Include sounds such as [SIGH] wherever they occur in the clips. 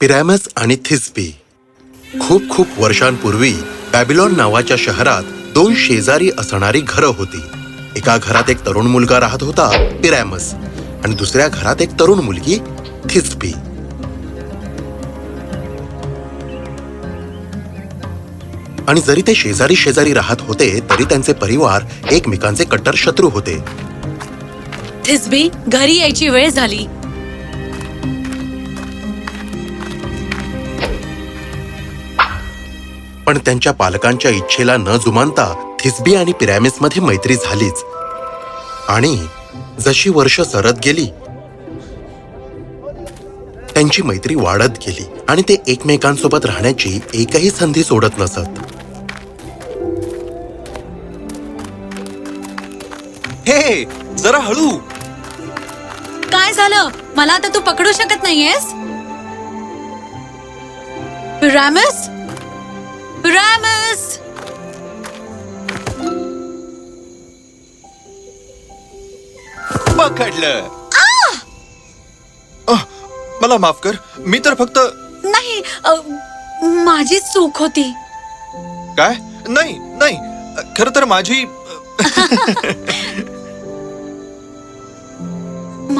पिरॅमस आणि थिस्बी. खूप खूप वर्षांपूर्वी बॅबिलॉन नावाच्या शहरात दोन शेजारी असणारी घरं होती. एका घरात एक तरुण मुलगा राहत होता पिरॅमस आणि दुसऱ्या घरात एक तरुण मुलगी थिस्बी. आणि जरी ते शेजारी शेजारी राहत होते तरी त्यांचे परिवार एकमेकांचे कट्टर शत्रू होते. थिसबी घरी यायची वेळ झाली. पण त्यांच्या पालकांच्या इच्छेला न जुमानता थिस्बी आणि पिरॅमिसमध्ये मैत्री झालीच. आणि जशी वर्ष सरत गेली त्यांची मैत्री वाढत गेली आणि ते एकमेकांसोबत राहण्याची एकही संधी सोडत नसत. हे जरा हळू. काय झालं? मला आता तू पकडू शकत नाहीयेस? पिरॅमिस पिरॅमिस पकडलं. आह, मला माफ कर. मी तर फक्त नाही अ, माझी चूक होती. काय? नाही नाही. खर तर माझी [LAUGHS]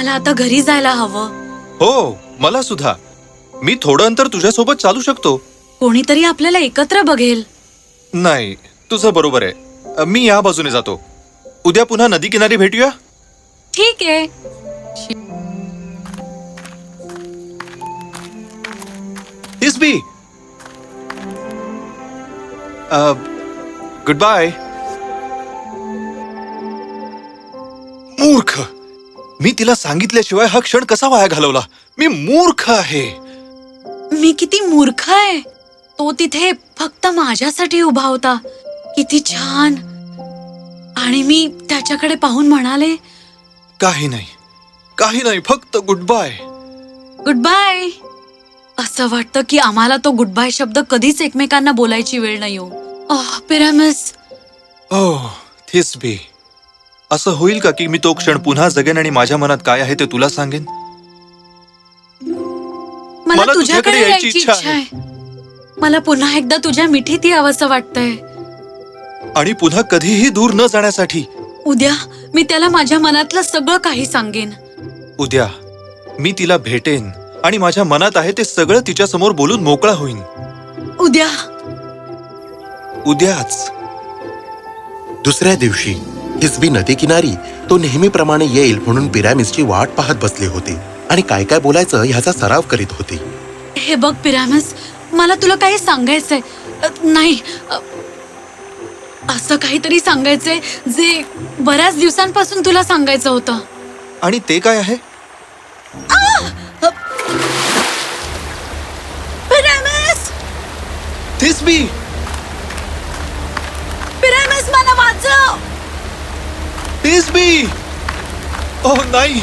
मला आता घरी जायला हवं. हो मला सुद्धा. मी थोडं अंतर तुझ्यासोबत चालू शकतो. कोणीतरी आपल्याला एकत्र बघेल. नाही तुझं बरोबर आहे. मी या बाजूने जातो. उद्या पुन्हा नदी किनारी भेटूया? ठीक आहे. हिसबी गुड बाय मी तिला सांगितल्याशिवाय हा क्षण कसा वाया घालवला? मी मूर्ख आहे. मी किती मूर्ख आहे? तो तिथे फक्त माझ्यासाठी उभा होता. किती छान. आणि मी त्याच्याकडे पाहून म्हणाले काही नाही. काही नाही फक्त गुड बाय गुड बाय असं वाटतं की आम्हाला तो गुड बाय शब्द कधीच एकमेकांना बोलायची वेळ नाही हो. ओह पिरामिस ओ थिसबी असं होईल का की मी तो क्षण पुन्हा जगेन आणि माझ्या मनात काय आहे ते तुला सांगेन? मला तुझ्याकडे यायची इच्छा आहे. मला पुन्हा एकदा तुझ्या मिठीत यावंसं वाटतंय. आणि पुन्हा कधीही दूर न जाण्यासाठी. उद्या मी त्याला माझ्या मनातलं सगळं काही सांगेन. उद्या मी तिला भेटेन आणि माझ्या मनात आहे ते सगळं तिच्या समोर बोलून मोकळा होईन. उद्या. उद्याच. दुसऱ्या दिवशी हिसबी नदी किनारी तो नेहमीप्रमाणे येईल म्हणून पिरॅमिसची वाट पाहत बसली होती आणि काय काय बोलायचं ह्याचा सराव करीत होती. हे बघ पिरामिस मला तुला काही सांगायचंय. अ, नाही. अ, असं काहीतरी सांगायचंय जे बऱ्याच दिवसांपासून तुला सांगायचं होतं. आणि ते काय आहे? पिरामिस थिसबी पिरामिस मला वाचव! थिसबी ओ नाही.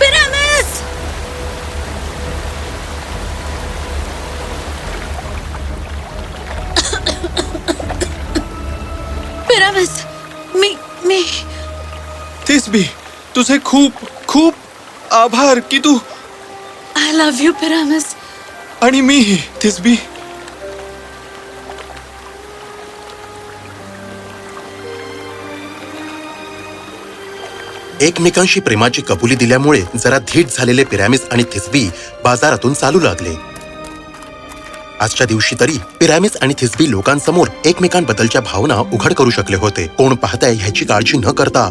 पिरामिस पिरामिस मी तुझे खूप खूप आभार की तू आय लव्ह यू पिरामिस आणि मी थिसबी एकमेकांशी प्रेमाची कबुली दिल्यामुळे जरा धीट झालेले पिरॅमिस आणि थिसबी बाजारातून चालू लागले. आजच्या दिवशी तरी पिरॅमिस आणि थिसबी लोकांसमोर एकमेकांबद्दलच्या भावना उघड करू शकले होते. कोण पाहताय ह्याची काळजी न करता.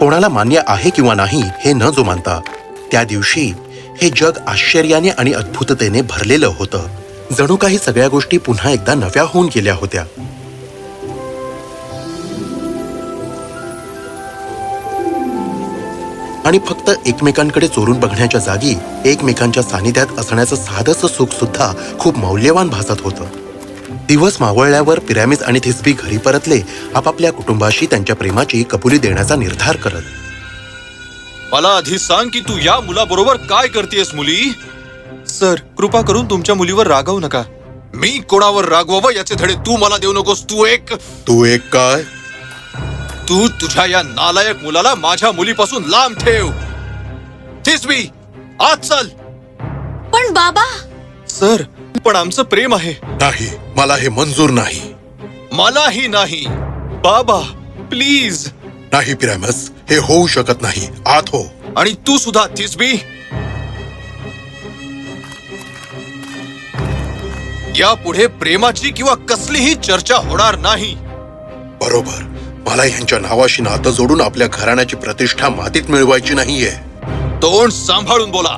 कोणाला मान्य आहे किंवा नाही हे न जोमानता त्या दिवशी हे जग आश्चर्याने आणि अद्भुततेने भरलेलं होतं. जणू काही सगळ्या गोष्टी पुन्हा एकदा नव्या होऊन गेल्या होत्या. आणि फक्त एकमेकांकडे चोरून बघण्याच्या जागी एकमेकांच्या सानिध्यात असण्याचं साधंसं सुख सुद्धा खूप मौल्यवान भासत होतं. दिवस मावळल्यावर पिरॅमिस आणि थिस्बी घरी परतले आपापल्या कुटुंबाशी त्यांच्या प्रेमाची कबुली देण्याचा निर्धार करत. मला आधी सांग की तू या मुलाबरोबर काय करतेस मुली? सर कृपा करून तुमच्या मुलीवर रागवू नका. मी कोणावर रागवावं याचे धडे तू मला देऊ नकोस. तू एक तू एक काय? तू तुझ्या या नालायक मुलाला माझ्या मुलीपासून लांब ठेव. थिसबी आज चल. पण बाबा. सर पण आमचं प्रेम आहे. नाही मला हे मंजूर नाही. मलाही नाही. बाबा प्लीज नाही पिरॅमस हे होऊ शकत नाही. आत हो. आणि तू सुद्धा थिसबी यापुढे प्रेमाची किंवा कसलीही चर्चा होणार नाही. बरोबर. मला यांच्या नावाशी नातं जोडून आपल्या घराण्याची प्रतिष्ठा मातीत मिळवायची नाहीये. तोंड सांभाळून बोला.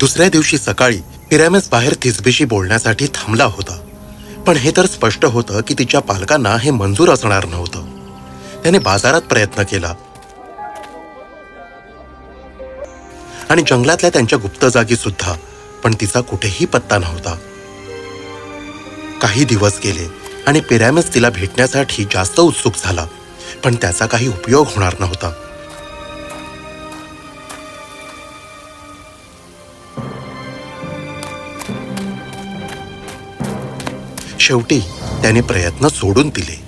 दुसऱ्या दिवशी सकाळी पिरॅमस बाहेर थिसबीशी बोलण्यासाठी थांबला होता. पण हे तर स्पष्ट होतं की तिच्या पालकांना हे मंजूर असणार नव्हतं. त्याने बाजारात प्रयत्न केला. आणि जंगलातल्या त्यांच्या गुप्त जागी सुद्धा पण तिचा कुठेही पत्ता नव्हता. काही दिवस गेले. आणि पिरॅमस तिला भेटण्यासाठी जास्त उत्सुक झाला. पण त्याचा काही उपयोग होणार नव्हता. शेवटी त्याने प्रयत्न सोडून दिले.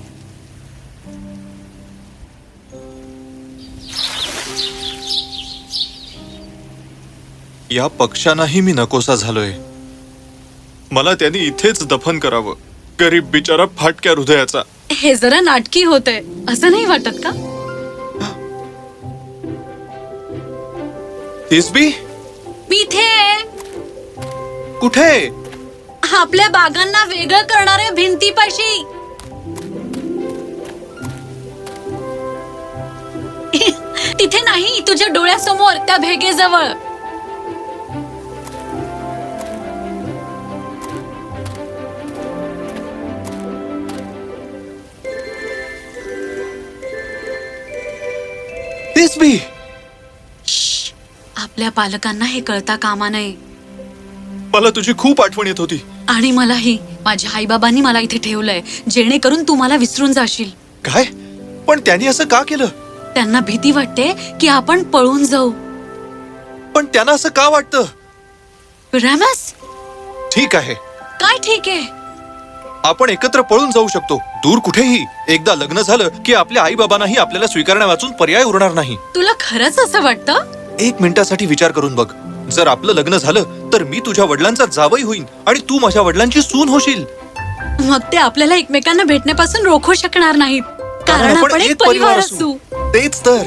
या पक्षांनाही मी नकोसा झालोय. मला त्यांनी इथेच दफन करावं. गरीब बिचारा फाटक्या हृदयाचा. हे जरा नाटकी होतंय. असं नाही वाटत का? थिसबी मी इथे आहे. कुठे? आपल्या बागांना वेगळं करणाऱ्या भिंतीपाशी. तिथे नाही तुझ्या डोळ्यासमोर त्या भेगेजवळ. थिसबी आपल्या पालकांना हे कळता कामा नये. मला तुझी खूप आठवण येत होती. आणि मलाही माझ्या आईबाबांनी मला इथे ठेवलंय जेणेकरून तू मला विसरून जाशील. काय? पण त्यांनी असं का केलं? त्यांना भीती वाटते की आपण पळून जाऊ. पण त्यांना असं का वाटतं? रॅमस? ठीक आहे. काय ठीक आहे? आपण एकत्र पळून जाऊ शकतो. दूर कुठेही एकदा लग्न झालं की आपल्या आई बाबांनाही आपल्याला स्वीकारण्या वाचून पर्याय उरणार नाही. तुला खरंच असं वाटतं? एक मिनिटासाठी विचार करून बघ. जर आपलं लग्न झालं तर मी तुझ्या वडिलांचा जावई होईन आणि तू माझ्या वडिलांची सून होशील. मग ते आपल्याला एकमेकांना भेटण्यापासून रोखू शकणार नाहीत. कारण आपण एक परिवार असू. तेच तर.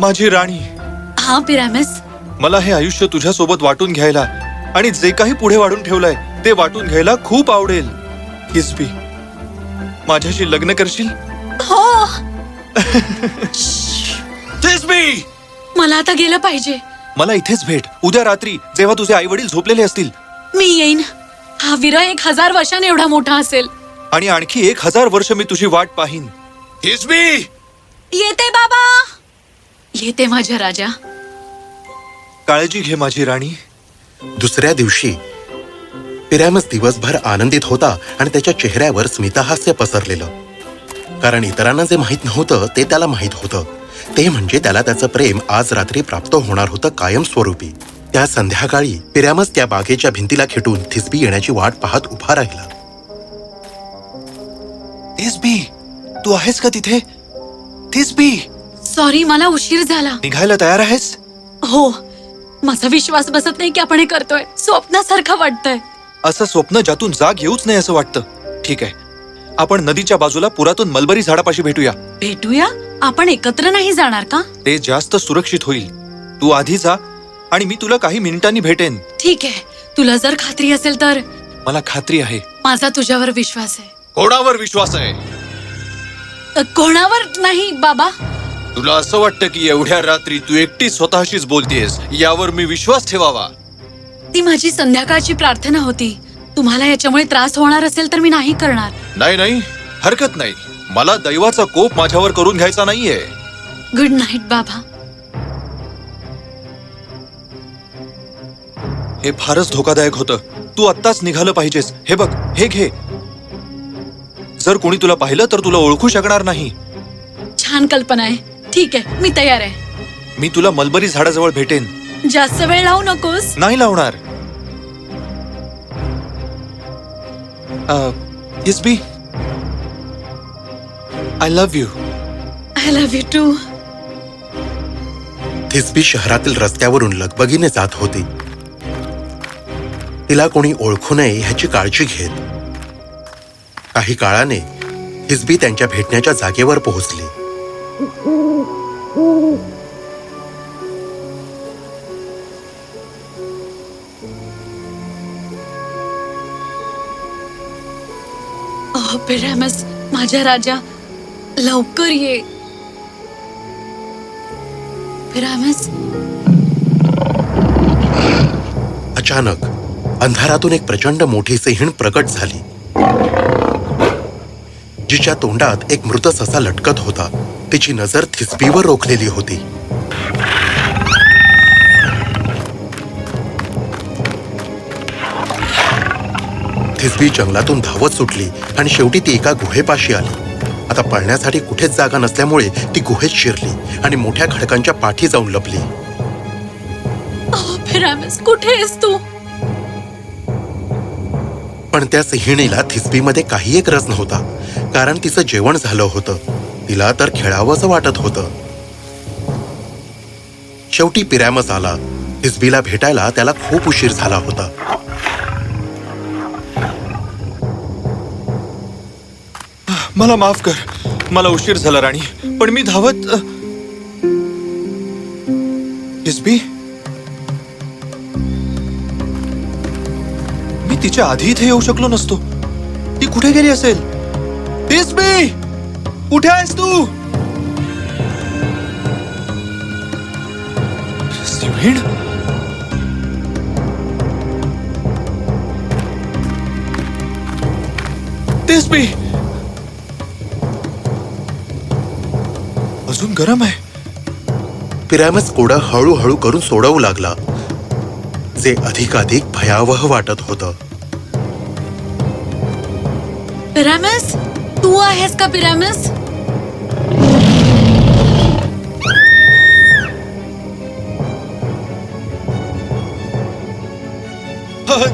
माझी राणी. हा पिरामिस. मला हे आयुष्य तुझ्या सोबत वाटून घ्यायला आणि जे काही पुढे वाढून ठेवलंय ते वाटून घ्यायला खूप आवडेल. हिस्पी माझ्याशी लग्न करशील? हो. [LAUGHS] हिस्पी मला आता गेलं पाहिजे. मला इथेच भेट. उद्या रात्री जेव्हा तुझे आई वडील झोपलेले असतील. मी येईन. हा विरह एक हजार वर्षांनी एवढा मोठा असेल. आणि आणखी एक हजार वर्ष मी तुझी वाट पाहीन. हिस्बी येते बाबा. येते माझ्या राजा. काळजी घे माझी राणी. दुसऱ्या दिवशी पिरॅमस दिवसभर आनंदित होता आणि त्याच्या चेहऱ्यावर स्मितहास्य पसरलेलं. कारण इतरांना जे माहीत नव्हतं ते त्याला माहीत होतं. ते म्हणजे त्याला त्याचं प्रेम आज रात्री प्राप्त होणार होतं कायमस्वरूपी. त्या संध्याकाळी पिरॅमस त्या बागेच्या भिंतीला खेटून थिसबी येण्याची वाट पाहत उभा राहिला. थिस्बी तू आहेस का तिथे? थिस्बी! सॉरी मला उशीर झाला. निघायला तयार आहेस? हो. माझा विश्वास बसत नाही की आपण हे करतोय. स्वप्नासारखं वाटतंय. असं स्वप्न ज्यातून जाग येऊच नाही असं वाटतं. ठीक आहे. आपण नदीच्या बाजूला पुरातून मलबरी झाडापाशी भेटूया. भेटूया? आपण एकत्र नाही जाणार का? ते जास्त सुरक्षित होईल. तू आधी जा आणि मी तुला काही मिनिटांनी भेटेन. ठीक आहे. तुला जर खात्री असेल तर. मला खात्री आहे. माझा तुझ्यावर विश्वास आहे. कोणावर विश्वास आहे? अ, कोणावर नाही बाबा? तुला असं वाटतं की एवढ्या रात्री तू एकटी स्वतःशीच बोलतेस? यावर मी विश्वास ठेवावा. ती माझी संध्याकाळची प्रार्थना होती. तुम्हाला याच्यामुळे त्रास होणार असेल तर मी नाही करणार. नाही नाही. हरकत नाही. मला दैवाचा कोप माझ्यावर करून घ्यायचा नाहीये. गुड नाईट बाबा. हे फारच धोकादायक होतं. तू आत्ताच निघालं पाहिजेस. हे बघ हे घे. जर कोणी तुला पाहिलं तर तुला ओळखू शकणार नाही. छान कल्पना आहे. ठीक आहे मी तयार आहे. मी तुला मलबरी झाडाजवळ भेटेन. जास्त वेळ लावू नकोस. नाही लावणार. Yes be I love you I love you too Thisbe शहरातील रस्त्यावरून लगबगीने जात होती. तिला कोणी ओळखू नये ह्याची काळजी घेत. काही काळाने थिस्बी त्यांच्या भेटण्याच्या जागेवर पोहोचली. ओह पिरॅमस माझ्या राजा लवकर ये. पिरॅमस अचानक अंधारातून एक प्रचंड मोठी सिंहण प्रकट झाली. जिच्या तोंडात एक मृत ससा लटकत होता. तिची नजर थिसबीवर रोखलेली होती. थिस्बी जंगलातून धावत सुटली आणि शेवटी ती एका गुहेपाशी आली. आता पळण्यासाठी कुठेच जागा नसल्यामुळे ती गुहेत शिरली आणि मोठ्या खडकांच्या पाठी जाऊन लपली. ओह पिरॅमस कुठे आहेस तू? पण त्या सिंहिणीला थिस्बीमध्ये काही एक रस नव्हता कारण तिचं जेवण झालं होतं. तिला तर खेळावंसं वाटत होतं. शेवटी पिरॅमस आला. थिस्बीला भेटायला त्याला खूप उशीर झाला होता. मला माफ कर. मला उशीर झाला राणी. पण मी धावत येस बी मी तिच्या आधी इथे येऊ शकलो नसतो. ती कुठे गेली असेल? येस कुठे आहेस तू? सिंहीण तेच अजून गरम आहे. पिरॅमस कोडं हळूहळू करून सोडवू लागला. जे अधिकाधिक भयावह वाटत होतं. पिरॅमस तू आहेस का पिरॅमस?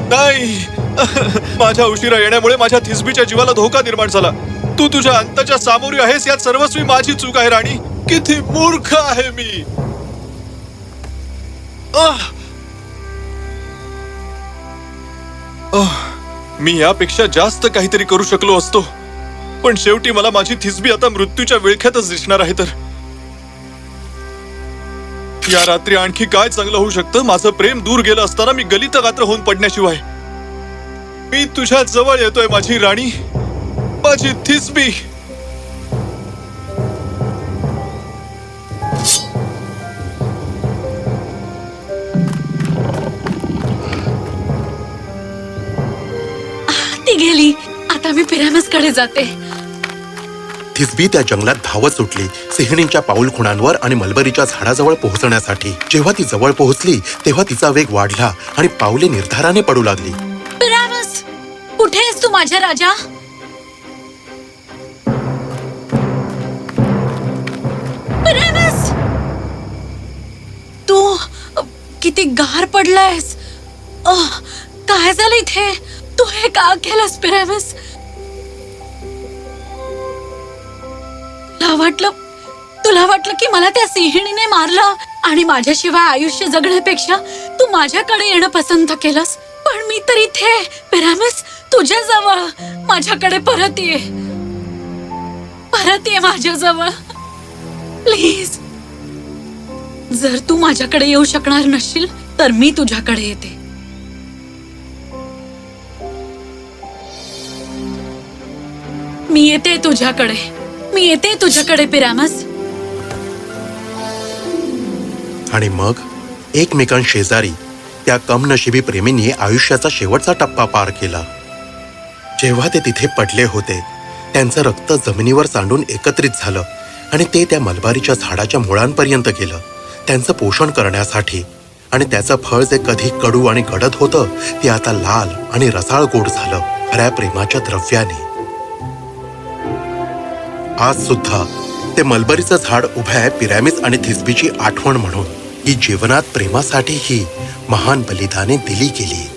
नाही. माझ्या उशिरा येण्यामुळे माझ्या थिसबीच्या जीवाला धोका निर्माण झाला. तू तुझ्या अंताच्या सामोरी आहेस यात सर्वस्वी माझी चूक आहे राणी. किती मूर्ख आहे मी. आह! आह! मी यापेक्षा जास्त काहीतरी करू शकलो असतो. पण शेवटी मला माझी थिसबी आता मृत्यूच्या विळख्यातच दिसणार आहे तर. या रात्री आणखी काय चांगलं होऊ शकतं? माझं प्रेम दूर गेलं असताना मी गलित गात्र होऊन पडण्याशिवाय. मी तुझ्या जवळ येतोय माझी राणी. माझी थिसबी. ती गेली. आता मी पिरॅमसकडे जाते. थिस्बी त्या जंगलात धावत सुटली. सिंहिणींच्या पाऊल खुणांवर आणि मलबरीच्या झाडाजवळ पोहोचण्यासाठी. जेव्हा ती जवळ पोहोचली तेव्हा तिचा वेग वाढला आणि पावले निर्धाराने पडू लागली. पिरॅमस कुठे आहेस तू माझ्या राजा? पिरॅमस तू किती गार पडलायस. अह, काय झालं इथे? तू हे का केलंस पिरॅमस तुला वाटलं तुला वाटलं की मला त्या सिंहिणीने मारलं आणि माझ्याशिवाय आयुष्य जगण्यापेक्षा तू माझ्याकडे येणं पसंत केलंस? पण मी तर इथे पिरामिस तुझ्या जवळ माझ्याकडे परत ये. परत ये माझ्या जवळ प्लीज जर तू माझ्याकडे येऊ शकणार नसशील तर मी तुझ्याकडे येते. मी येते तुझ्याकडे. मी येते तुझ्याकडे पिरामस. आणि मग? एकमेकांशेजारी त्या कमनशिबी प्रेमींनी आयुष्याचा शेवटचा टप्पा पार केला. जेव्हा ते तिथे पडले होते त्यांचं रक्त जमिनीवर सांडून एकत्रित झालं आणि ते त्या मलबारीच्या झाडाच्या मुळांपर्यंत गेलं त्यांचं पोषण करण्यासाठी. आणि त्याचं फळ जे कधी कडू आणि गडद होतं ते आता लाल आणि रसाळ गोड झालं खऱ्या प्रेमाच्या द्रव्याने. आज सुद्धा ते मलबरीचं झाड उभं आहे पिरॅमिस आणि थिस्बीची आठवण म्हणून. ही जीवनात प्रेमासाठी ही महान बलिदाने दिली गेली.